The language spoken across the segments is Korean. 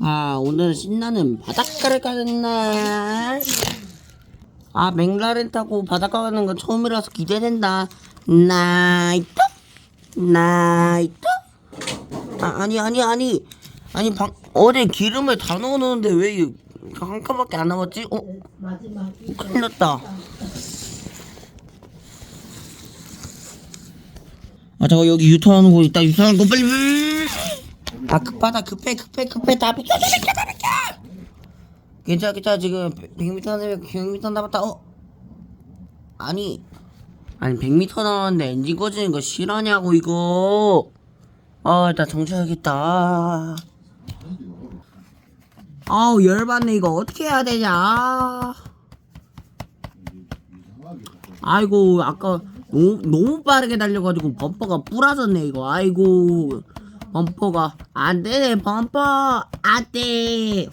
아, 오늘은 신나는 바닷가를 가는 날. 아, 맥라렌 타고 바닷가 가는 건 처음이라서 기대된다. 나이트? 나이트? 아, 아니, 아니, 아니. 아니, 방, 어제 기름을 다 넣어놓는데 왜 이한 칸밖에 안 남았지? 어? 큰일 났다. 아, 잠깐, 여기 유턴하는 곳 있다. 유턴하는 곳 빨리. 아, 급하다. 급해, 급해, 급해. 다 비켜, 다 비켜, 다 비켜! 괜찮아, 괜찮아. 지금 100m 남았 100m 남았다. 어? 아니. 아니, 100m 남았는데 엔진 꺼지는 거 실화냐고, 이거. 아, 나 정차해야겠다. 아우, 열받네. 이거 어떻게 해야 되냐. 아이고, 아까 너무, 너무 빠르게 달려가지고 범퍼가 부러졌네, 이거. 아이고. 범퍼가 안 되네, 범퍼. 안 돼.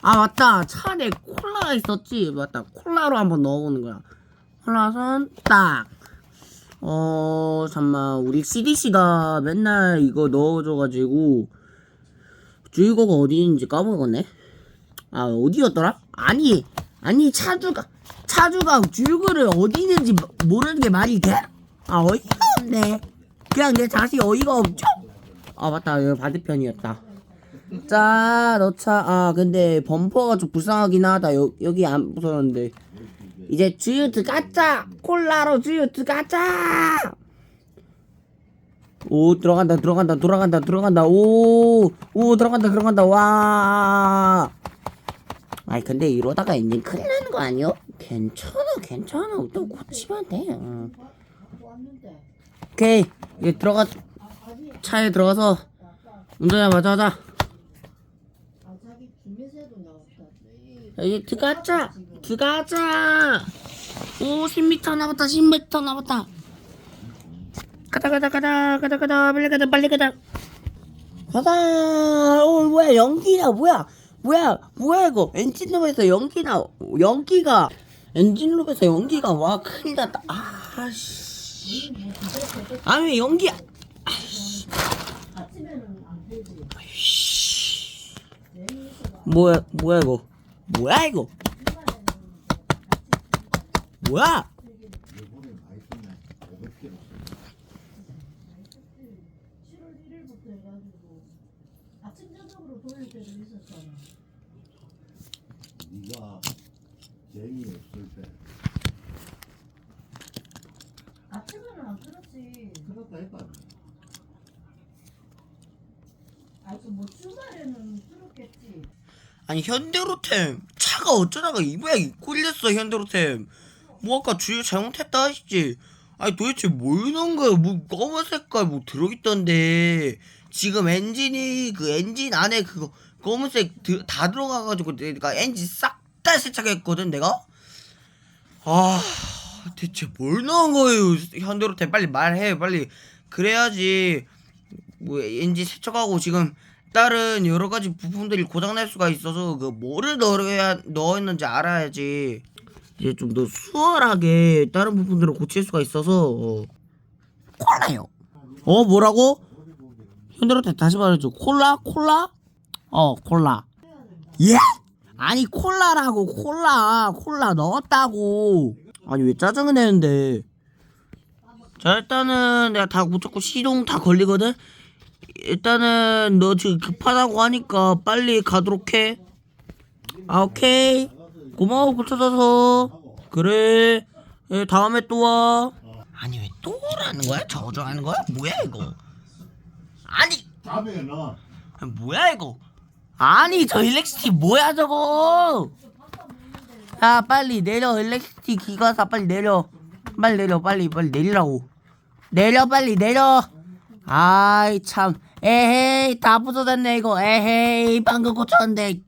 아, 맞다. 차 안에 콜라가 있었지. 맞다. 콜라로 한번 넣어보는 거야. 콜라선 딱. 어, 잠만. 우리 CDC가 맨날 이거 넣어줘가지고, 주유구가 어디 있는지 까먹었네. 아, 어디였더라? 아니, 아니, 차주가, 차주가 주유구를 어디 있는지 모- 모르는 게 말이 돼? 아, 어이가 없네. 그냥 내 자식 어이가 없죠? 아, 맞다. 여기 반대편이었다. 자, 넣자. 아, 근데 범퍼가 좀 불쌍하긴 하다. 여, 여기 안 부서졌는데. 이제 주유 들어가자! 콜라로 주유 들어가자! 오, 들어간다, 들어간다, 들어간다, 들어간다. 오, 오, 들어간다, 들어간다. 와. 아이, 근데 이러다가 엔진 큰일 나는 거 아니요? 괜찮아, 괜찮아. 또 고치면 돼. 응. 오케이. 이제 들어가, 차에 들어가서 운전자 마저 하자. 이제 들어가자. 들어가자. 오, 10m 남았다, 10m 남았다. 가자 가자 가자 가자 가자 빨리 가자 빨리 가자 가자 어 뭐야 연기야 뭐야 뭐야 뭐야 이거 엔진룸에서 연기 나 연기가 엔진룸에서 연기가 와 큰일 났다 아씨 아니 왜 연기. 뭐야 뭐야 이거? 뭐야 이거? 뭐야. 네가 쟁이 없을 때 아침에는 안 그렇다 해봐 아그뭐 주말에는 그렇겠지. 아니 현대로템. 차가 어쩌다가 이 모양이 꼴렸어 현대로템. 뭐 아까 주유 잘못했다 하시지? 아니 도대체 뭘 넣은 거야? 뭐 검은 색깔 뭐 들어있던데. 지금 엔진이 그 엔진 안에 그거 검은색 드- 다 들어가가지고 내가 엔진 싹 다 세차했거든 내가? 아 대체 뭘 넣은 거예요 현대로템 빨리 말해 빨리 그래야지 뭐 엔진 세척하고 지금 다른 여러 가지 부품들이 고장 날 수가 있어서 그 뭐를 넣어야 넣었는지 알아야지 이제 좀 더 수월하게 다른 부품들을 고칠 수가 있어서 어. 콜라요. 어 뭐라고? 현대로테 다시 말해줘. 콜라 콜라? 어 콜라. 예? 아니 콜라라고 콜라 콜라 넣었다고. 아니 왜 짜증을 내는데? 자 일단은 내가 다 고쳤고 시동 다 걸리거든. 일단은 너 지금 급하다고 하니까 빨리 가도록 해. 아 오케이. 고마워 고쳐줘서. 그래. 예, 다음에 또 와. 아니 왜또 오라는 거야? 저주하는 거야? 뭐야 이거? 아니 뭐야 이거? 아니 저 일렉시티 뭐야 저거? 야 빨리 내려 일렉시티 기가사 빨리 내려. 빨리 내려 빨리 빨리 내리라고. 내려 빨리 내려. 아이 참. 에헤이 다 부서졌네 이거. 에헤이 방금 고쳤는데